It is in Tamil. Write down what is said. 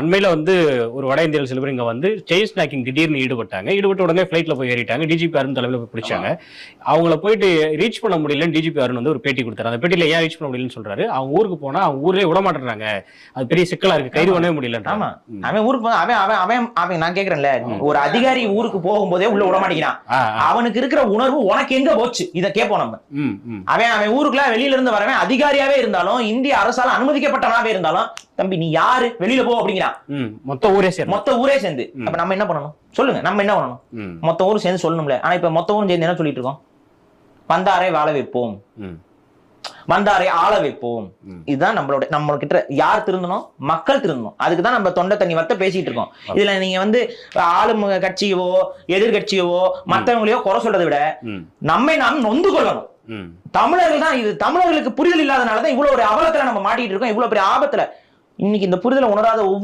அண்மையில வந்து ஒரு வட இந்தியாவில் சில பேர் இங்க வந்து செயின் ஸ்நாக்கிங் திடீர்னு ஈடுபட்டாங்க. ஈடுபட்ட உடனே ஃபிளைட்ல போய் ஏறிட்டாங்க. டிஜிபி அருண் தலைமையில போய் பிடிச்சாங்க. அவங்கள போயிட்டு ரீச் பண்ண முடியலன்னு டிஜிபி அருண் வந்து ஒரு பேட்டி கொடுத்தாரு. அந்த பேட்டியில ஏன் ரீச் பண்ண முடியலன்னு சொல்றாரு. அவங்க ஊருக்கு போனா அவங்க ஊர்லயே விட மாட்டேறாங்க அது பெரிய சிக்கலா இருக்கு. கைது பண்ணவே முடியல ஆமா. அவன் ஊருக்கு போ- அவன் அவன் அவன் அவன் நான் கேக்குறேன்ல. ஒரு அதிகாரி ஊருக்கு போகும்போதே உள்ள விட மாட்டேங்கிறான். அவனுக்கு இருக்கிற உணர்வு உனக்கு எங்க போச்சு? இத கேட்போம் நம்ம. அவன் அவன் ஊருக்குள்ள வெளியில இருந்து வரவன் அதிகாரியாவே இருந்தாலும் இந்திய அரசால அனுமதிக்கப்பட்டவனாவே இருந்தாலும் தம்பி நீ யாரு? வெளியில போ அப்படிங்கிறான். மொத்த ஊரே சேரும் மொத்த ஊரே சேர்ந்து. அப்ப நம்ம என்ன பண்ணணும்? சொல்லுங்க நம்ம என்ன பண்ணணும்? மொத்த ஊரும் சேர்ந்து சொல்லணும்ல. ஆனா இப்ப மொத்த ஊரும் சேர்ந்து என்ன சொல்லிட்டு இருக்கோம்? வந்தாரை வாழ வைப்போம். வந்தாரை ஆள வைப்போம். இதுதான் நம்மளோட நம்ம கிட்ட யார் திருந்தணும்? மக்கள் திருந்தணும். அதுக்கு தான் நம்ம தொண்டை தண்ணி வத்த பேசிட்டு இருக்கோம். இதுல நீங்க வந்து ஆளும் கட்சியவோ எதிர்கட்சியவோ மத்தவங்களையோ குறை சொல்றதை விட நம்மை நாம் நொந்து கொள்ளணும். தமிழர்கள் தான் இது தமிழர்களுக்கு புரிதல் இல்லாதனால தான் இவ்வளவு ஒரு அவலத்துல நம்ம மாட்டிட்டு இருக்கோம். இவ்வளவு பெரிய ஆபத்துல. இன்னைக்கு இந்த புரிதலை உணராத ஒவ்வொரு